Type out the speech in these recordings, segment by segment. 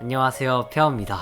안녕하세요 페어입니다.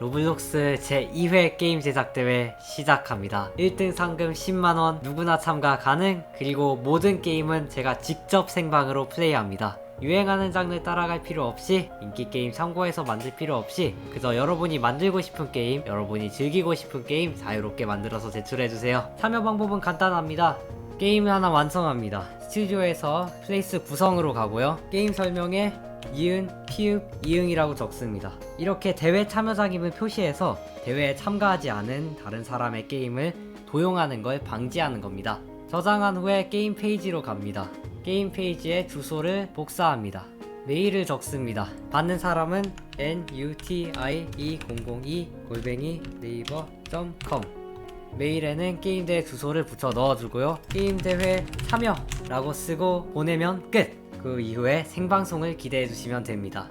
로블록스 제2회 게임 제작 대회 시작합니다. 1등 상금 10만원 누구나 참가 가능 그리고 모든 게임은 제가 직접 생방으로 플레이합니다. 유행하는 장르 따라갈 필요 없이 인기 게임 참고해서 만들 필요 없이 그저 여러분이 만들고 싶은 게임 여러분이 즐기고 싶은 게임 자유롭게 만들어서 제출해주세요. 참여 방법은 간단합니다. 게임을 하나 완성합니다 스튜디오에서 플레이스 구성으로 가고요 게임 설명에 이은, 피읍, 이응이라고 적습니다. 이렇게 대회 참여자임을 표시해서 대회에 참가하지 않은 다른 사람의 게임을 도용하는 걸 방지하는 겁니다. 저장한 후에 게임 페이지로 갑니다. 게임 페이지에 주소를 복사합니다. 메일을 적습니다. 받는 사람은 nutie2002 골뱅이 네이버.com 메일에는 게임대회 주소를 붙여 넣어주고요. 게임대회 참여라고 쓰고 보내면 끝! 그 이후에 생방송을 기대해주시면 됩니다.